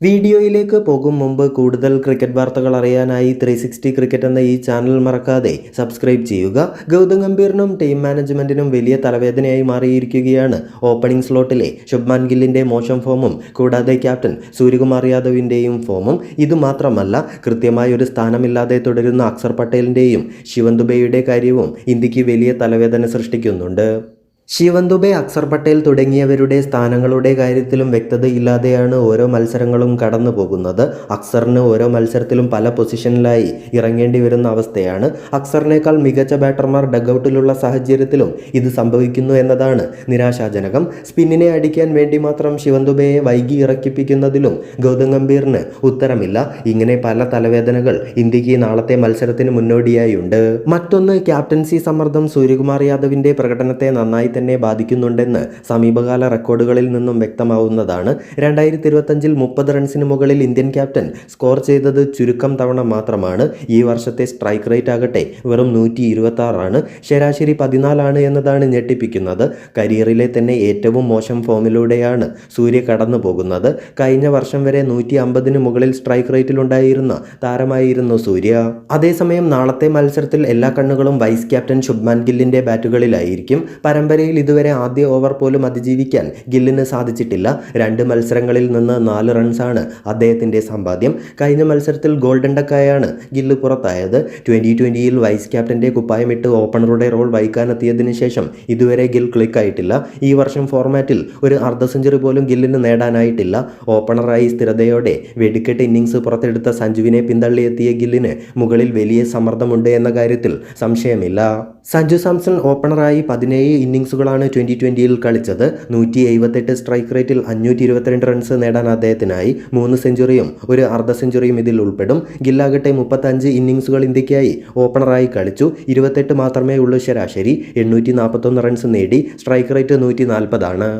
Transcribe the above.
വീഡിയോയിലേക്ക് പോകും മുമ്പ് കൂടുതൽ ക്രിക്കറ്റ് വാർത്തകൾ അറിയാനായി ത്രീ സിക്സ്റ്റി ക്രിക്കറ്റ് എന്ന ഈ ചാനൽ മറക്കാതെ സബ്സ്ക്രൈബ് ചെയ്യുക. ഗൗതം ഗംഭീറിനും ടീം മാനേജ്മെന്റിനും വലിയ തലവേദനയായി മാറിയിരിക്കുകയാണ് ഓപ്പണിംഗ് സ്ലോട്ടിലെ ശുഭ്മാൻ ഗില്ലിന്റെ മോശം ഫോമും കൂടാതെ ക്യാപ്റ്റൻ സൂര്യകുമാർ യാദവിന്റെയും ഫോമും. ഇതുമാത്രമല്ല കൃത്യമായ ഒരു സ്ഥാനമില്ലാതെ തുടരുന്ന അക്സർ പട്ടേലിന്റെയും ശിവൻ ദുബൈയുടെ കാര്യവും ഇന്ത്യയ്ക്ക് വലിയ തലവേദന സൃഷ്ടിക്കുന്നുണ്ട്. ശിവൻ അക്സർ പട്ടേൽ തുടങ്ങിയവരുടെ സ്ഥാനങ്ങളുടെ കാര്യത്തിലും വ്യക്തതയില്ലാതെയാണ് ഓരോ മത്സരങ്ങളും കടന്നു പോകുന്നത് അക്സറിന് ഓരോ മത്സരത്തിലും പല പൊസിഷനിലായി ഇറങ്ങേണ്ടി വരുന്ന അവസ്ഥയാണ്. അക്സറിനേക്കാൾ മികച്ച ബാറ്റർമാർ ഡഗൌട്ടിലുള്ള സാഹചര്യത്തിലും ഇത് സംഭവിക്കുന്നു എന്നതാണ് നിരാശാജനകം. സ്പിന്നിനെ അടിക്കാൻ വേണ്ടി മാത്രം ശിവൻ വൈകി ഇറക്കിപ്പിക്കുന്നതിലും ഗൗതം ഗംഭീറിന് ഉത്തരമില്ല. ഇങ്ങനെ പല തലവേദനകൾ ഇന്ത്യയ്ക്ക് നാളത്തെ മത്സരത്തിന് മുന്നോടിയായുണ്ട്. മറ്റൊന്ന് ക്യാപ്റ്റൻസി സമ്മർദ്ദം സൂര്യകുമാർ യാദവിന്റെ പ്രകടനത്തെ നന്നായി തന്നെ ബാധിക്കുന്നുണ്ടെന്ന് സമീപകാല റെക്കോർഡുകളിൽ നിന്നും വ്യക്തമാവുന്നതാണ്. രണ്ടായിരത്തി ഇരുപത്തഞ്ചിൽ മുപ്പത് റൺസിന് മുകളിൽ ഇന്ത്യൻ ക്യാപ്റ്റൻ സ്കോർ ചെയ്തത് ചുരുക്കം തവണ മാത്രമാണ്. ഈ വർഷത്തെ സ്ട്രൈക്ക് റേറ്റ് ആകട്ടെ വെറും നൂറ്റി ഇരുപത്തി ആറാണ് ശരാശരി പതിനാലാണ് എന്നതാണ് ഞെട്ടിപ്പിക്കുന്നത്. കരിയറിലെ തന്നെ ഏറ്റവും മോശം ഫോമിലൂടെയാണ് സൂര്യ കടന്നു പോകുന്നത് കഴിഞ്ഞ വർഷം വരെ നൂറ്റി അമ്പതിന് മുകളിൽ സ്ട്രൈക്ക് റേറ്റിലുണ്ടായിരുന്ന താരമായിരുന്നു സൂര്യ. അതേസമയം നാളത്തെ മത്സരത്തിൽ എല്ലാ കണ്ണുകളും വൈസ് ക്യാപ്റ്റൻ ശുഭ്മാൻ ഗില്ലിന്റെ ബാറ്റുകളിലായിരിക്കും. പരമ്പരയിൽ ഇതുവരെ ആദ്യ ഓവർ പോലും അതിജീവിക്കാൻ ഗില്ലിന് സാധിച്ചിട്ടില്ല. രണ്ട് മത്സരങ്ങളിൽ നിന്ന് നാല് റൺസാണ് അദ്ദേഹത്തിന്റെ സമ്പാദ്യം. കഴിഞ്ഞ മത്സരത്തിൽ ഗോൾഡൻ ഡക്കായാണ് ഗില്ല് പുറത്തായത്. ട്വന്റി ട്വന്റിയിൽ വൈസ് ക്യാപ്റ്റന്റെ കുപ്പായമിട്ട് ഓപ്പണറുടെ റോൾ വഹിക്കാനെത്തിയതിനു ശേഷം ഇതുവരെ ഗിൽ ക്ലിക്കായിട്ടില്ല ഈ വർഷം ഫോർമാറ്റിൽ ഒരു അർദ്ധ സെഞ്ചുറി പോലും ഗില്ലിന് നേടാനായിട്ടില്ല. ഓപ്പണറായി സ്ഥിരതയോടെ വെടിക്കെട്ട് ഇന്നിങ്സ് പുറത്തെടുത്ത സഞ്ജുവിനെ പിന്തള്ളിയെത്തിയ ഗില്ലിന് മുകളിൽ വലിയ സമ്മർദ്ദമുണ്ട് എന്ന കാര്യത്തിൽ സംശയമില്ല. സഞ്ജു സാംസൺ ഓപ്പണറായി പതിനേഴ് ഇന്നിങ്സുകളാണ് ട്വന്റി ട്വന്റിയിൽ കളിച്ചത്. നൂറ്റി എഴുപത്തെട്ട് സ്ട്രൈക്ക് റേറ്റിൽ അഞ്ഞൂറ്റി ഇരുപത്തിരണ്ട് റൺസ് നേടാൻ അദ്ദേഹത്തിനായി മൂന്ന് സെഞ്ചുറിയും ഒരു അർദ്ധ സെഞ്ചുറിയും ഇതിൽ ഉൾപ്പെടും. ഗില്ലാകട്ടെ മുപ്പത്തഞ്ച് ഇന്നിങ്സുകൾ ഇന്ത്യക്കായി ഓപ്പണറായി കളിച്ചു. ഇരുപത്തെട്ട് മാത്രമേ ഉള്ളൂ ശരാശരി. എണ്ണൂറ്റി നാൽപ്പത്തൊന്ന് റൺസ് നേടി. സ്ട്രൈക്ക് റേറ്റ് നൂറ്റി നാൽപ്പതാണ്